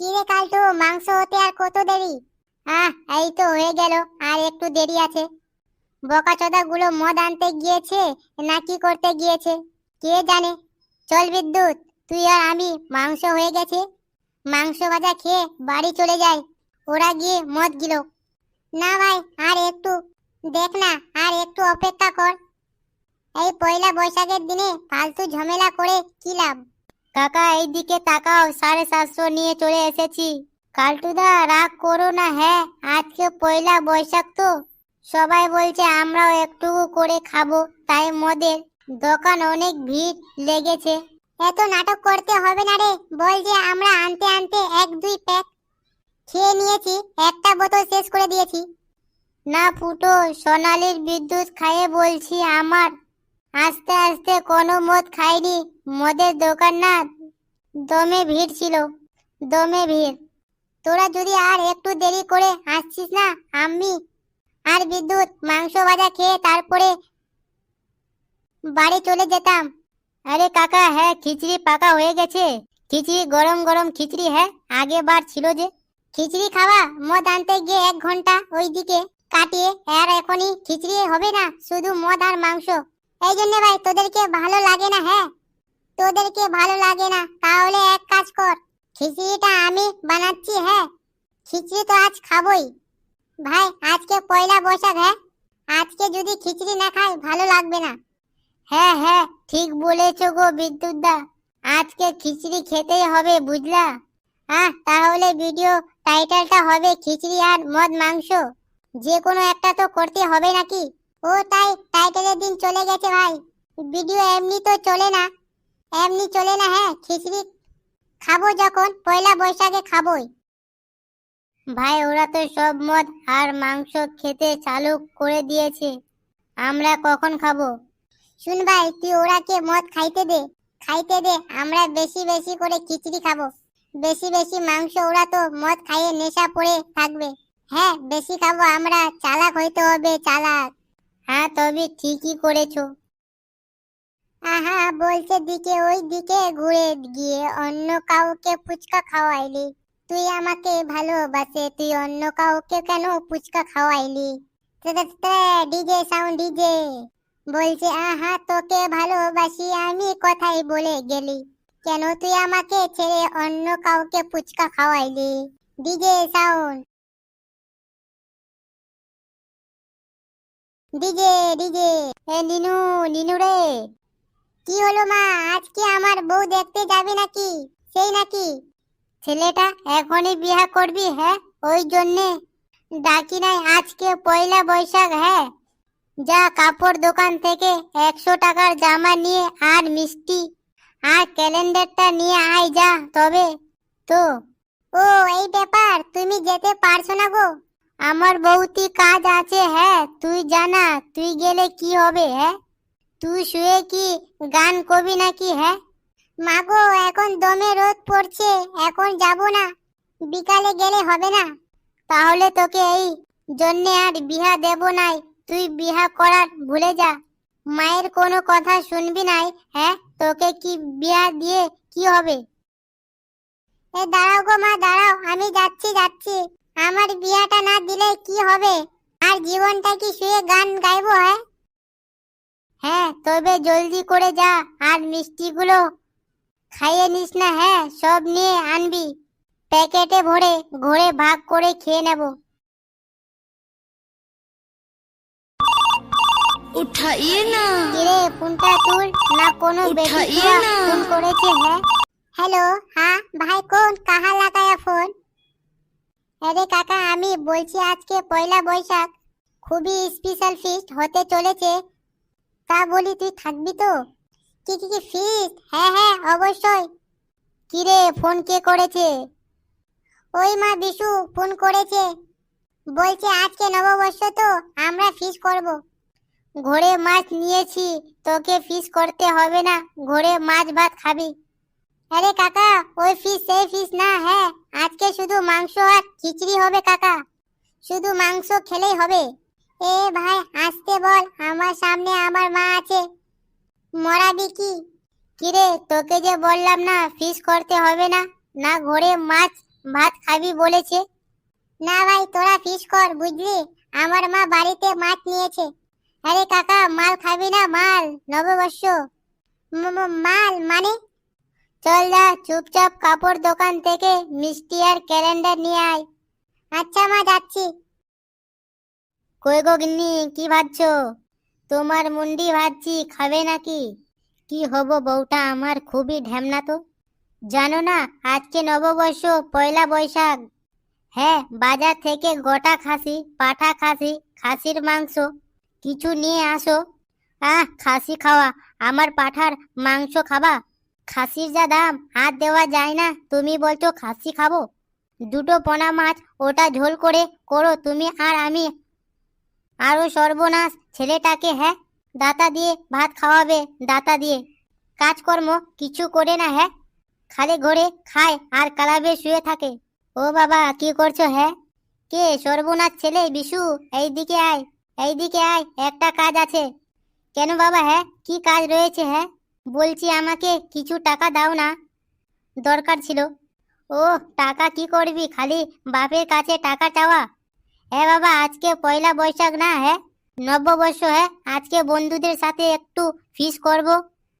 কি রে কালটু, মাংস হতে আর কত দেরি? আহ, এই তো হয়ে গেল, আর একটু দেরি আছে। বকাচোদা গুলো মদ আনতে গিয়েছে না কি করতে গিয়েছে? কে জানে? চল বিদ্যুৎ, তুই আর আমি, মাংস হয়ে গেছে। মাংস ভাজা খেয়ে বাড়ি চলে যায় ওরা গিয়ে মদ গিল। না ভাই, আর একটু, দেখ না, আর একটু অপেক্ষা কর। এই পয়লা বৈশাখের দিনে ফালতু ঝামেলা করে কি লাভ? কাকা এই দিকে তাকাও, সাড়ে সাতশো নিয়ে চলে এসেছি। কালটুদা, রাগ করো না হ্যাঁ আজকে পয়লা বৈশাখ তো। সবাই বলছে আমরাও একটু করে খাব, তাই মদের। দোকান অনেক ভিড় লেগেছে। এত নাটক করতে হবে না রে, বল যে আমরা আনতে আনতে এক দুই প্যাক খেয়ে নিয়েছি, একটা বোতল শেষ করে দিয়েছি। না ফুটো, সোনালির বিদ্যুৎ খাইয়ে বলছি আমার আস্তে আস্তে কোনো মদ খাইনি। মদের দোকান না, দমে ভিড় ছিল, দমে ভিড়। তোরা যদি আর একটু দেরি করে আসছিস না আমি আর বিদ্যুৎ, মাংস ভাজা খেয়ে তারপরে বাড়ি চলে যেতাম। আরে কাকা হ্যাঁ খিচড়ি পাকা হয়ে গেছে। খিচড়ি গরম গরম খিচড়ি হ্যাঁ আগে বার ছিল যে। খিচড়ি খাওয়া, মদ আনতে গিয়ে এক ঘণ্টা ওইদিকে কাটিয়ে, আর এখনই খিচড়ি হবে না, শুধু মদ আর মাংস। এই জন্য ভাই, তোদেরকে ভালো লাগে না হ্যাঁ? তোদেরকে ভালো লাগে না, তাহলে এক কাজ কর। খিচড়িটা আমি বানাচ্ছি হ্যাঁ? খিচড়ি তো আজ খাবই। ভাই, আজকে পয়লা বৈশাখ হ্যাঁ? আজকে যদি খিচড়ি না খাই, ভালো লাগবে না। হ্যাঁ হ্যাঁ ঠিক বলেছ গো বিদ্যুৎ দা। আজকে খিচড়ি খেতেই হবে, বুঝলা? হ্যাঁ তাহলে ভিডিও টাইটেলটা হবে খিচড়ি আর মদ মাংস। যে কোনো একটা তো করতে হবে নাকি? ও তাই টাইটেলের দিন চলে গেছে ভাই। ভিডিও এমনি তো চলে না। এমনি চলে না হ্যাঁ খিচড়ি খাব যখন, পয়লা বৈশাখে খাবোই। ভাই, ওরা তো সব মদ আর মাংস খেতে চালু করে দিয়েছে। আমরা কখন খাব? শুন ভাই, তুই ওরাকে মদ খাইতে দে খাইতে দে, আমরা বেশি বেশি করে খিচড়ি খাব। বেশি বেশি মাংস, ওরা তো মদ খাইয়ে নেশা পড়ে থাকবে। হ্যাঁ বেশি খাব, আমরা চালাক হইতে হবে, চালাক। হ্যাঁ তবে ঠিকই করেছ। আহা, বলছে দিকে ওই দিকে ঘুরে গিয়ে অন্য কাউকে ফুচকা খাওয়াইলি। তুই আমাকে ভালোবাসে, তুই অন্য কাউকে কেন ফুচকা খাওয়াইলি? DJ, sound DJ. বলছে, আহা, তোকে ভালোবাসি, আমি কথাই বলে গেলি। কেন তুই আমাকে ছেড়ে অন্য কাউকে fuchka খাওয়াইলি? DJ, sound. DJ DJ. এ নিনু নিনু রে। কি হলো মা? আজকে আমার বউ দেখতে যাবে নাকি? সেই নাকি? ছেলেটা এখনই বিয়া করবি হ্যাঁ? ওই জন্যে। ডাকি নাই, আজকে পয়লা বৈশাখ হ্যাঁ? যা কাপড় দোকান থেকে একশো টাকার জামা নিয়ে আর মিষ্টি আর ক্যালেন্ডারটা নিয়ে আয় যা, তবে। তো। ও, এই ব্যাপার, তুমি যেতে পারছ না গো। আমার বউতি কাজ আছে হ্যাঁ? তুই জানা, তুই গেলে কি হবে হ্যাঁ? তুই শুয়ে কি গান কবি নাকি হ্যাঁ? মাগো, এখন দমে রোদ পড়ছে, এখন যাব না। বিকালে গেলে হবে না। তাহলে তোকে এই জন্যে আর বিহা দেব নাই, তুই বিহা করার ভুলে যা। মায়ের কোনো কথা শুনবি নাই হ্যাঁ? তোকে কি বিয়া দিয়ে কি হবে? এ দাঁড়াও গো মা, দাঁড়াও, আমি যাচ্ছি যাচ্ছি। আমার বিয়াটা না দিলে কি হবে? আর জীবনটা কি শুয়ে গান গাইবো হ্যাঁ হ্যাঁ তবে জলদি করে যা আর মিষ্টিগুলো খাইয়ে নিস না হ্যাঁ সব নিয়ে আনবি। প্যাকেটে ভরে ঘরে ভাগ করে খেয়ে নেব। উঠাইয়ে না। কিরে ফোনটা না কোনো ফোন করেছে হ্যাঁ হ্যালো হ্যাঁ ভাই কোন কাহা লাগায় ফোন? আরে কাকা, আমি বলছি আজকে পয়লা বৈশাখ। খুবই স্পেশাল ফিস্ট হতে চলেছে। তা বলি, তুই থাকবি তো? কি কি কি ফিস্ট হ্যাঁ হ্যাঁ অবশ্যই। কিরে ফোন কে করেছে? ওই মা বিশু ফোন করেছে। বলছে, আজকে নববর্ষ তো, আমরা ফিস্ট করব। ঘরে মাছ নিয়েছি, তোকে ফিশ করতে হবে না। ঘরে মাছ ভাত খাবি। আরে কাকা, ওই ফিশ সেই ফিশ না হ্যাঁ? আজকে শুধু মাংস আর খিচড়ি হবে কাকা। শুধু মাংস খেলেই হবে। এ ভাই, আসতে বল, আমার সামনে আমার মা আছে। মরাবি কি? কিরে, তোকে যে বললাম না ফিশ করতে হবে না? না ঘরে মাছ, ভাত খাবি বলেছে। না ভাই, তোরা ফিস কর, বুঝলি? আমার মা বাড়িতে মাছ নিয়েছে। আরে কাকা, মাল খাবি না, মাল, নববর্ষ। মাল মানে? চল যা, চুপচাপ কাপড় দোকান থেকে মিষ্টি আর ক্যালেন্ডার নিয়ে আয়। আচ্ছা মা, যাচ্ছি। কই গো গিন্নি, কি ভাবছ? তোমার মুন্ডি ভাবছি খাবে নাকি? কি হব বউটা আমার, খুবই ঢ্যামনা তো। জানো না, আজকে নববর্ষ, পয়লা বৈশাখ। হ্যাঁ বাজার থেকে গোটা খাসি, পাঠা খাসি, খাসির মাংস, কিছু নিয়ে আসো। আহ, খাসি খাওয়া, আমার পাঠার মাংস খাবা? খাসির যা দাম, হাত দেওয়া যায় না। তুমি বলছো খাসি খাব? দুটো পোনা মাছ ওটা ঝোল করে করো তুমি আর আমি। আরও সর্বনাশ, ছেলেটাকে হ্যাঁ? দাতা দিয়ে ভাত খাওয়াবে, দাতা দিয়ে। কাজকর্ম কিছু করে না হ্যাঁ? খালি ঘরে খায় আর কালাবে শুয়ে থাকে। ও বাবা, কি করছ হ্যাঁ? কে সর্বনাথ ছেলে বিশু? এইদিকে আয় এইদিকে আয়, একটা কাজ আছে। কেন বাবা হ্যাঁ? কি কাজ রয়েছে হ্যাঁ? বলছি আমাকে কিছু টাকা দাও না। দরকার ছিল। ও টাকা কি করবি খালি বাপের কাছে টাকা চাওয়া? হ্যাঁ বাবা, আজকে পয়লা বৈশাখ না হ্যাঁ? নববর্ষ হ্যাঁ? আজকে বন্ধুদের সাথে একটু ফিস করব,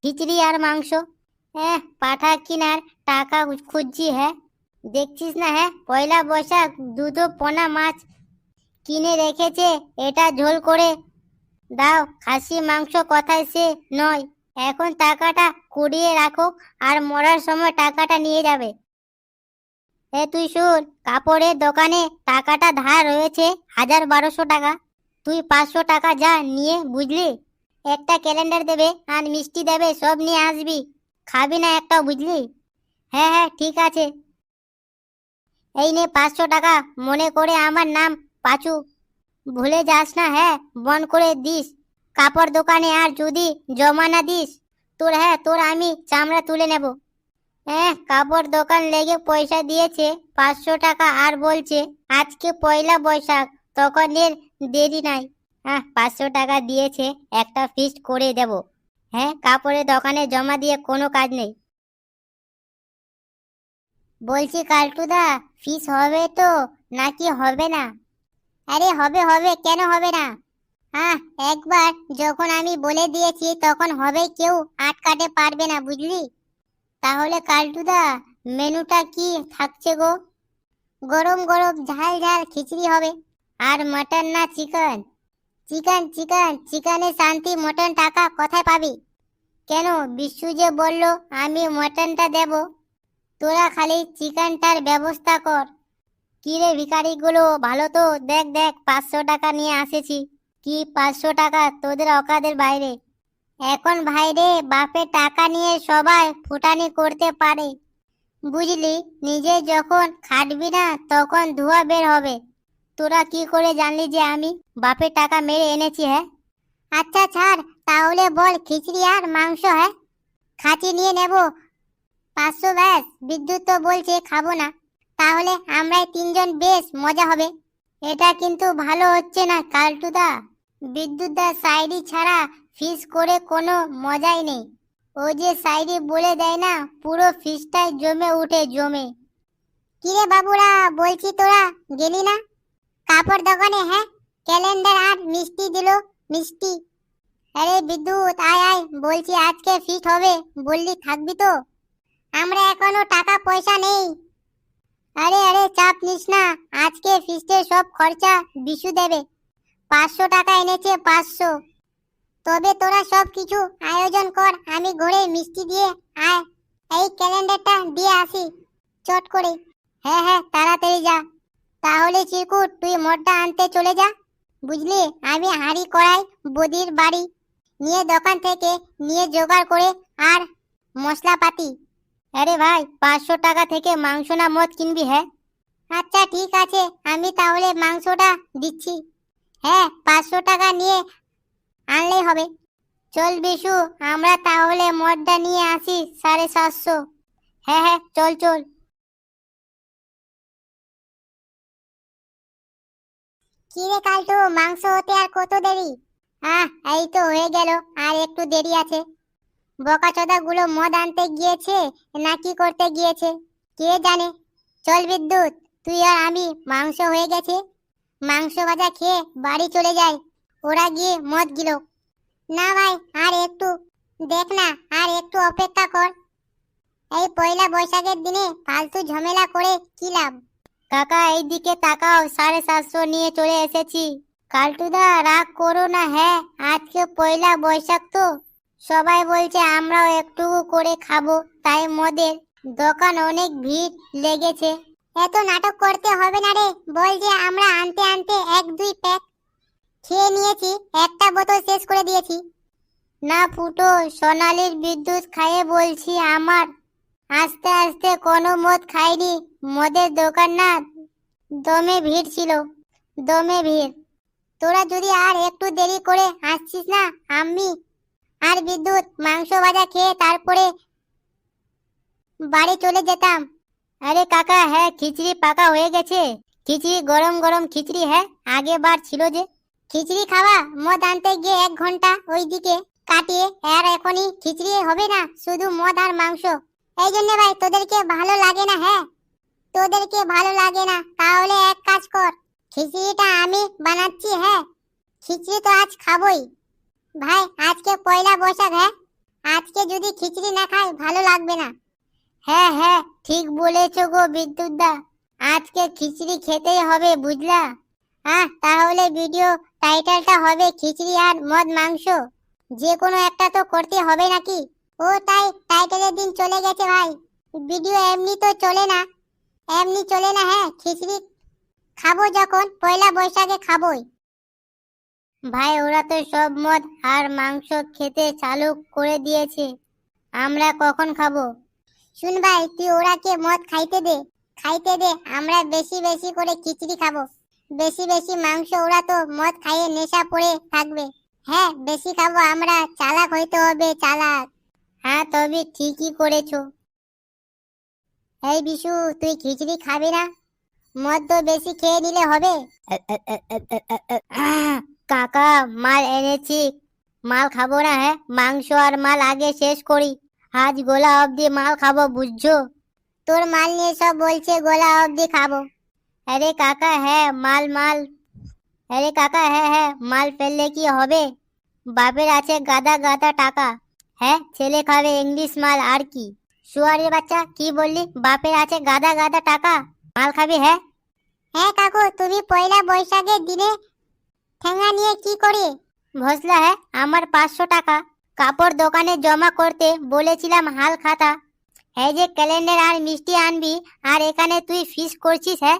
খিচড়ি আর মাংস। হ্যাঁ পাঠা কিনার টাকা খুঁজছি হ্যাঁ? দেখছিস না হ্যাঁ? পয়লা বৈশাখ দুটো পোনা মাছ কিনে রেখেছে, এটা ঝোল করে দাও, খাসি মাংস কথায় সে নয়। এখন টাকাটা কুড়িয়ে রাখো আর মরার সময় টাকাটা নিয়ে যাবে। এ তুই শুন, কাপড়ের দোকানে টাকাটা ধার রয়েছে হাজার বারোশো টাকা। তুই পাঁচশো টাকা যা নিয়ে, বুঝলি? একটা ক্যালেন্ডার দেবে আর মিষ্টি দেবে, সব নিয়ে আসবি। খাবি না একটা বুঝলি? হ্যাঁ হ্যাঁ ঠিক আছে। এই নে পাঁচশো টাকা, মনে করে আমার নাম পাচু। ভুলে যাস না হ্যাঁ বন করে দিস। কাপড় দোকানে আর যদি জমা না দিস, তোর হ্যাঁ তোর আমি চামড়া তুলে নেব। হ্যাঁ কাপড় দোকান লেগে পয়সা দিয়েছে, পাঁচশো টাকা আর বলছে, আজকে পয়লা বৈশাখ, তখন এর দেরি নাই। হ্যাঁ পাঁচশো টাকা দিয়েছে, একটা ফিস্ট করে দেব। হ্যাঁ কাপড়ের দোকানে জমা দিয়ে কোনো কাজ নেই। বলছি, কালটুদা ফিস হবে তো, নাকি হবে না? আরে, হবে হবে, কেন হবে না? হ্যাঁ একবার যখন আমি বলে দিয়েছি তখন হবে কেউ আটকাতে পারবে না, বুঝলি? তাহলে কালটুদা, মেনুটা কি থাকছে গো? গরম গরম ঝাল ঝাল খিচড়ি হবে আর মটন না চিকেন? চিকেন চিকেন, চিকেনে শান্তি, মটন টাকা কোথায় পাবি? কেন বিশু যে বলল, আমি মটনটা দেব। তোরা খালি চিকেনটার ব্যবস্থা কর। কিরে ভিখারিগুলো, ভালো তো? দেখ দেখ, পাঁচশো টাকা নিয়ে আসেছি। কি পাঁচশো টাকা তোদের অকাদের বাইরে? এখন ভাইরে বাপে টাকা নিয়ে সবাই ফুটানি করতে পারে। বুঝলি, নিজে যখন খাটবি না তখন ধোয়া বের হবে। তোরা কি করে জানলি যে আমি বাপের টাকা মেরে এনেছি হ্যাঁ? আচ্ছা ছাড়, তাহলে বল খিচড়ি আর মাংস হ্যাঁ? খাঁচি নিয়ে নেব। পাঁচশো ব্যাস, বিদ্যুৎ তো বলছে, খাব না। তাহলে আমরাই তিনজন বেশ মজা হবে। এটা কিন্তু ভালো হচ্ছে না, কালটুদা। বিদ্যুৎদা সাইডি ছাড়া ফিস করে কোনো মজাই নেই। ও যে সাইডি বলে দেয় না, পুরো ফিসটাই জমে উঠে জমে। কিরে বাবুরা, বলছি তোরা গেলি না? কাপড় দোকানে হ্যাঁ? ক্যালেন্ডার আর মিষ্টি দিল, মিষ্টি। আরে বিদ্যুৎ, আয় আয়, বলছি আজকে ফিট হবে, বললি থাকবি তো। আমরা এখনও টাকা পয়সা নেই। আরে আরে, চাপ নিস না, আজকে ফিস্টের সব খরচা বিশু দেবে। পাঁচশো টাকা এনেছে, পাঁচশো। তবে তোরা সব কিছু আয়োজন কর, আমি ঘরে মিষ্টি দিয়ে আয়। এই ক্যালেন্ডারটা দিয়ে আসি, চট করে। হ্যাঁ হ্যাঁ তাড়াতাড়ি যা। তাহলে চিরকুট তুই মোটটা আনতে চলে যা। বুঝলি, আমি হাঁড়ি কড়াই, বদির বাড়ি নিয়ে দোকান থেকে নিয়ে জোগাড় করে আর মশলাপাতি। আরে ভাই, পাঁচশো টাকা থেকে মাংস না মদ কিনবি হ্যাঁ? আচ্ছা ঠিক আছে, আমি তাহলে মাংসটা দিচ্ছি। হ্যাঁ পাঁচশো টাকা নিয়ে আনলেই হবে। চল বিশু আমরা তাহলে মদটা নিয়ে আসি সাড়ে সাতশো। হ্যাঁ হ্যাঁ চল চল। কিরে কালটু মাংস হতে আর কত দেরি? হ্যাঁ এই তো হয়ে গেল আর একটু দেরি আছে। বকাচোদা গুলো মদ আনতে গিয়েছে না কি করতে গিয়েছে? কে জানে? চল বিদ্যুৎ তুই আর আমি মাংস হয়ে গেছে। মাংস ভাজা খেয়ে বাড়ি চলে যায়। ওরা গিয়ে মদ গিল। না ভাই, আর একটু। দেখ না, আর একটু অপেক্ষা কর। এই পয়লা বৈশাখের দিনে ফালতু ঝামেলা করে কি লাভ? কাকা, এইদিকে তাকাও, সাড়ে সাতশো নিয়ে চলে এসেছি। কালটুদা রাগ করো না হ্যাঁ আজকে পয়লা বৈশাখ তো। সবাই বলছে আমরাও একটু করে খাব, তাই মদের দোকান অনেক ভিড় লেগেছে। এত নাটক করতে হবে না রে। বল যে আমরা আনতে আনতে এক দুই প্যাক। খেয়ে নিয়েছি, একটা বোতল শেষ করে দিয়েছি। না ফুটো, সোনালির বিদ্যুৎ খাইয়ে বলছি আমার। আস্তে আস্তে কোনো মদ খাইনি, মদের দোকান না। দমে ভিড় ছিল, দমে ভিড়। তোরা যদি আর একটু দেরি করে আসছিস না আমি আর বিদ্যুৎ, মাংস ভাজা খেয়ে তারপরে বাড়ি চলে যেতাম। আরে কাকা হ্যাঁ খিচড়ি পাকা হয়ে গেছে। খিচড়ি গরম গরম খিচড়ি হ্যাঁ আগে বার ছিল যে। খিচড়ি খাওয়া মদ আনতে গিয়ে এক ঘণ্টা ওইদিকে কাটিয়ে, আর এখনই খিচড়ি হবে না, শুধু মদ আর মাংস। এই জন্য ভাই, তোদেরকে ভালো লাগে না হ্যাঁ? তোদেরকে ভালো লাগে না, তাহলে এক কাজ কর। খিচড়িটা আমি বানাচ্ছি হ্যাঁ? খিচড়ি তো আজ খাবোই। ভাই, আজকে পয়লা বৈশাখ হ্যাঁ? আজকে যদি খিচড়ি না খাই, ভালো লাগবে না। হ্যাঁ হ্যাঁ ঠিক বলেছ গো বিদ্যুৎ দা আজকে খিচড়ি খেতেই হবে, বুঝলা? হ্যাঁ তাহলে ভিডিও টাইটেলটা হবে খিচড়ি আর মদ মাংস। যে কোনো একটা তো করতে হবে নাকি? ও, তাই টাইটেলের দিন চলে গেছে ভাই। ভিডিও এমনি তো চলে না। এমনি চলে না হ্যাঁ খিচড়ি খাব যখন, পয়লা বৈশাখে খাবোই। ভাই, ওরা তো সব মদ আর মাংস খেতে চালু করে দিয়েছে। আমরা কখন খাব? শুন ভাই, তুই ওরাকে মদ খাইতে দে খাইতে দে, আমরা বেশি বেশি করে খিচড়ি খাব। বেশি বেশি মাংস ওরা তো মদ খাইয়ে নেশা পড়ে থাকবে। হ্যাঁ বেশি খাব আমরা, চালাক হইতে হবে চালাক। হ্যাঁ তবে ঠিকই করেছ। এই বিশু, তুই খিচড়ি খাবি না? মদ তো বেশি খেয়ে নিলে হবে? কাকা, মাল এনেছি। মাল খাব না হ্যাঁ? মাংস আর মাল আগে শেষ করি। আজ গোলা অবধি মাল খাব বুঝছ? তোর মাল নিয়ে সব বলছে গোলা অবধি খাব। আরে কাকা হ্যাঁ মাল মাল। আরে কাকা হ্যাঁ হ্যাঁ মাল ফেললে কি হবে? বাপের আছে গাদা গাদা টাকা। হ্যাঁ ছেলে খাবে ইংলিশ মাল আর কি? শুয়ারের বাচ্চা কি বললি? বাপের আছে গাদা গাদা টাকা। মাল খাবি হ্যাঁ? হ্যাঁ কাকু তুমি পয়লা বৈশাখের দিনে ঠেঙ্গা নিয়ে কি করে? ভসলা হ্যাঁ আমার পাঁচশো টাকা। কাপড় দোকানে জমা করতে বলেছিলাম, হাল খাতা। এই যে ক্যালেন্ডার আর মিষ্টি আনবি, আর এখানে তুই ফিস করছিস হ্যাঁ?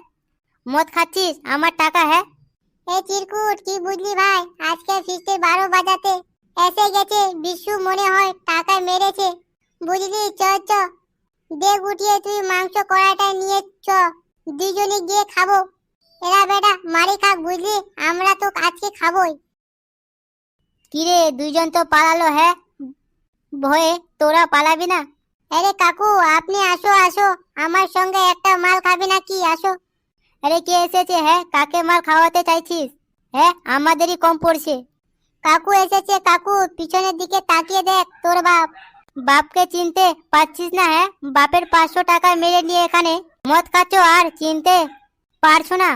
মদ খাচ্ছিস? আমার টাকা হ্যাঁ? এ চিরকুট, কি বুঝলি ভাই? আজকে ফিস্টে বারো বাজাতে এসে গেছে, বিশু মনে হয় টাকা মেরেছে। বুঝলি, চ চ। দেখ গুটিয়ে তুই মাংস কড়াটা নিয়ে চ। দুজনে গিয়ে খাব। এরা বেটা, মারি খাক বুঝলি? আমরা তো আজকে খাবোই। কিরে, দুইজন তো পালালো হ্যাঁ ভয়ে তোরা পালাবি না? আরে কাকু, আপনি আসো আসো। আমার সঙ্গে একটা মাল খাবি না কি আসো। আরে কে এসেছে হ্যাঁ কাকে মাল খাওয়াতে চাইছিস? হ্যাঁ আমাদেরই কম পড়ছে। কাকু এসেছে, কাকু, পিছনের দিকে তাকিয়ে দেখ তোর বাপ। বাপকে চিনতে পারছিস না হ্যাঁ বাপের পাঁচশো টাকা মেরে নিয়ে এখানে মদ খাচ্ছ আর চিনতে পারছ না।